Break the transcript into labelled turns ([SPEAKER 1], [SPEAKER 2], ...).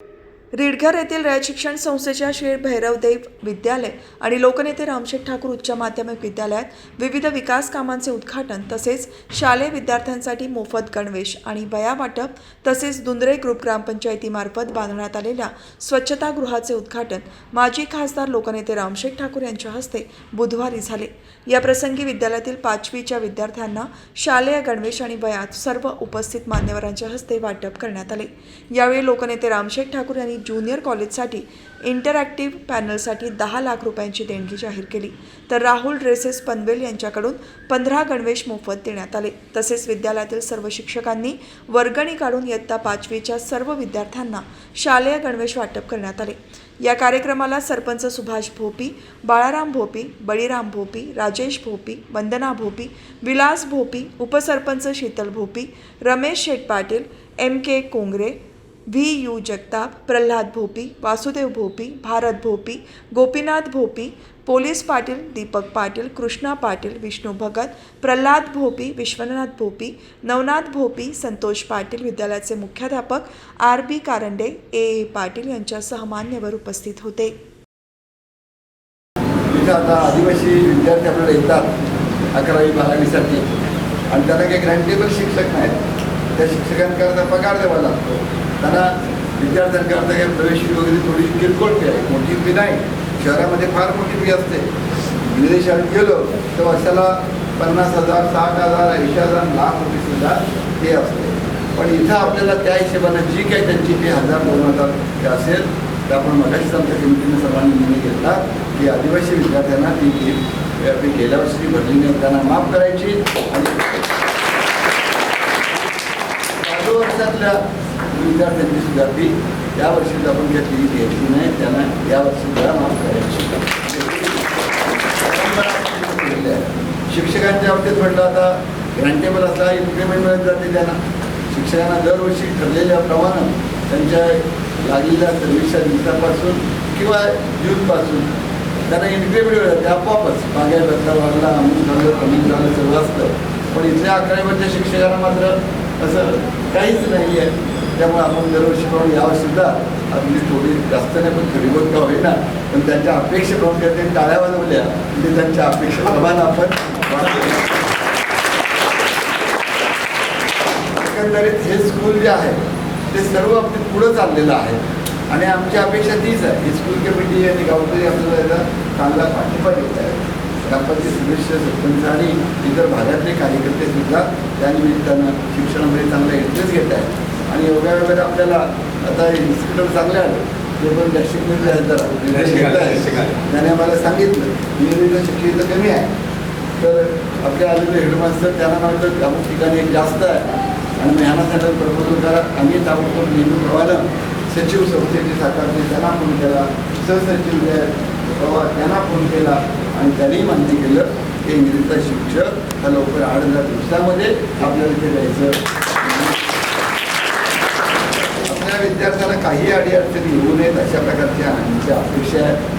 [SPEAKER 1] you रिडघर येथील रयत शिक्षण संस्थेच्या श्री भैरवदेव विद्यालय आणि लोकनेते रामशेठ ठाकूर उच्च माध्यमिक विद्यालयात विविध विकास कामांचे उद्घाटन तसेच शालेय विद्यार्थ्यांसाठी मोफत गणवेश आणि वया वाटप तसेच दुंदरे ग्रुप ग्रामपंचायतीमार्फत बांधण्यात आलेल्या स्वच्छतागृहाचे उद्घाटन माजी खासदार लोकनेते रामशेठ ठाकूर यांच्या हस्ते बुधवारी झाले. या प्रसंगी विद्यालयातील पाचवीच्या विद्यार्थ्यांना शालेय गणवेश आणि वयात सर्व उपस्थित मान्यवरांच्या हस्ते वाटप करण्यात आले. यावेळी लोकनेते रामशेठ ठाकूर यांनी ज्युनियर कॉलेजसाठी इंटरॅक्टिव्ह पॅनलसाठी दहा लाख रुपयांची देणगी जाहीर केली. तर राहुल ड्रेसेस पनवेल यांच्याकडून पंधरा गणवेश मोफत देण्यात आले. तसेच विद्यालयातील सर्व शिक्षकांनी वर्गणी काढून इयत्ता पाचवीच्या सर्व विद्यार्थ्यांना शालेय गणवेश वाटप करण्यात आले. या कार्यक्रमाला सरपंच सुभाष भोपी बाळाराम भोपी बळीराम भोपी राजेश भोपी वंदना भोपी विलास भोपी उपसरपंच Sheetal Bhopi Ramesh Sheth Patil M K Kongre V U Jagtap Pralhad Bhopi Vasudev Bhopi Bharat Bhopi Gopinath Bhopi police Patil Deepak Patil Krishna Patil Vishnu Bhagat Pralhad Bhopi Vishwanath Bhopi Navnath Bhopi Santosh Patil विद्यालयाचे मुख्याध्यापक R B Karande A A Patil यांच्यासह मान्यवर उपस्थित होते.
[SPEAKER 2] आता आदिवासी विद्यार्थी आपल्याला येतात अकरावी बारावीसाठी. आणि त्यांना काही ग्रँटेबल शिक्षक नाहीत. त्या शिक्षकांकरता पगार द्यावा लागतो. त्यांना विद्यार्थ्यांकरता काही प्रवेश फी वगैरे थोडी किरकोळ फी आहे मोठी फी नाही. शहरामध्ये फार मोठी फी असते. विदेशात गेलो तर वर्षाला पन्नास हजार साठ हजार ऐंशी हजार लाख रुपये सुद्धा फी असते. पण इथं आपल्याला त्या हिशेबानं जी काही त्यांची फी हजार दोन हजार फी असेल तर आपण मगाशीच आमच्या कमिटीने सर्वांनी निर्णय घेतला की आदिवासी विद्यार्थ्यांना ती फी फी गेल्या वर्षी भरली नाही. त्यांना माफ करायची आणि चालू वर्षातल्या विद्यार्थ्यांची सुद्धा फी या वर्षी आपण घेतली घ्यायची नाही त्यांना या वर्षी सुद्धा माफ करायची. आहे. शिक्षकांच्या बाबतीत म्हटलं आता ग्रँटेबल असला इन्क्रिमेंट मिळत जाते त्यांना. शिक्षकांना दरवर्षी ठरलेल्या प्रमाणे त्यांच्या लागलेल्या सर्व्हिसच्या दिवसापासून किंवा जूनपासून त्यांना इन्क्रीमेंट मिळत जाते आपोआपच. मागे बदला वाढला अमुक झालं कमी झालं सर्व असतं. पण इथल्या अकरावीच्या शिक्षकांना मात्र असं काहीच नाही आहे त्यामुळे आपण दरवर्षी पाहून सुद्धा अगदी म्हणजे थोडी जास्त नाही पण थोडी बहुत का होईना. पण त्यांच्या अपेक्षेप्रमाणे त्यांनी टाळ्या वाजवल्या. म्हणजे त्यांच्या अपेक्षेप्रमाणे आपण एकंदरीत हे स्कूल जे आहे ते सर्व आपली पुढं चाललेलं आहे. आणि आमची अपेक्षा तीच आहे. ही स्कूल कमिटी आणि गावकरी आपल्याला याचा चांगला पाठिंबा देत आहे ग्रामपंचायत सदस्य सरपंच आणि इतर भागातले कार्यकर्ते सुद्धा त्यानिमित्तानं शिक्षणामध्ये चांगलं योगा वगैरे आपल्याला आता इन्स्टिट्यूट चांगले आले. ते पण शिक्षण आहेत जरा. त्याने आम्हाला सांगितलं नियमित शिक्षण इथं कमी आहे. तर आपल्या आलेले हेडमास्टर त्यांना माहिती अमुक ठिकाणी एक जास्त आहे. आणि त्यांना प्रपोजल करा. आम्ही ताबडतोब नेहमीप्रमाणे सचिव संस्थेचे साकारते त्यांना फोन केला. सहसचिव प्रवा त्यांना फोन केला. आणि त्यांनी मान्य केलं की इंग्रजीचा शिक्षक हा लवकर आठ हजार दिवसामध्ये आपल्याला इथे द्यायचं आपल्या विद्यार्थ्यांना काही अडीअडचणी येऊ नयेत अशा प्रकारच्या आमच्या अपेक्षा आहेत.